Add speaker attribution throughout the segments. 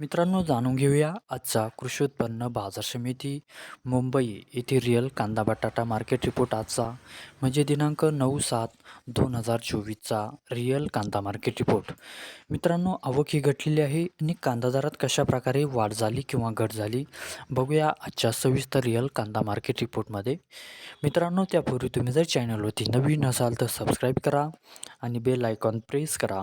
Speaker 1: मित्रांनो जाणून घेऊया आजचा कृषी उत्पन्न बाजार समिती मुंबई येथे रिअल कांदा बटाटा मार्केट रिपोर्ट आजचा. म्हणजे दिनांक नऊ सात दोन हजार चोवीसचा रिअल कांदा मार्केट रिपोर्ट मित्रांनो आवक ही घटलेली आहे आणि कांदा दरात कशा प्रकारे वाढ झाली किंवा घट झाली बघूया आजच्या सविस्तर रिअल कांदा मार्केट रिपोर्टमध्ये मित्रांनो त्यापूर्वी तुम्ही जर चॅनलवरती नवीन असाल तर सबस्क्राईब करा आणि बेल आयकॉन प्रेस करा.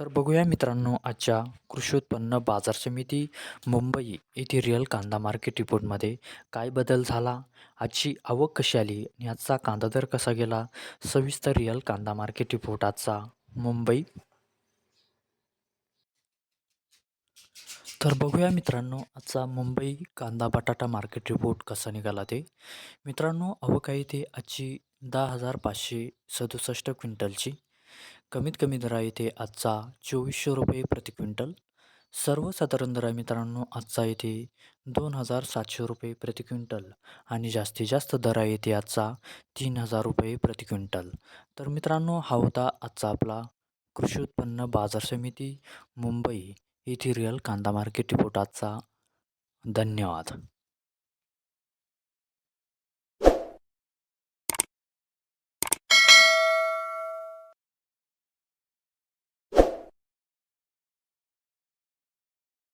Speaker 1: तर बघूया मित्रांनो आजच्या कृषी उत्पन्न बाजार समिती मुंबई येथे रिअल कांदा मार्केट रिपोर्टमध्ये काय बदल झाला? आजची आवक कशी आली आणि आजचा कांदा दर कसा गेला? सविस्तर रिअल कांदा मार्केट रिपोर्ट आजचा मुंबई. तर बघूया मित्रांनो आजचा मुंबई कांदा बटाटा मार्केट रिपोर्ट कसा निघाला ते. मित्रांनो आवक आहे ते आजची दहा हजार पाचशे सदुसष्ट क्विंटलची. कमीत कमी दरा आहे आजचा चोवीसशे रुपये प्रति क्विंटल. सर्वसाधारण दर मित्रांनो आजचा येथे दोन हजार सातशे रुपये प्रति क्विंटल आणि जास्तीत जास्त दरा आहे आजचा तीन हजार रुपये प्रति क्विंटल. तर मित्रांनो हा होता आजचा आपला कृषी उत्पन्न बाजार समिती मुंबई येथे रिअल कांदा मार्केट रिपोर्ट आजचा. धन्यवाद.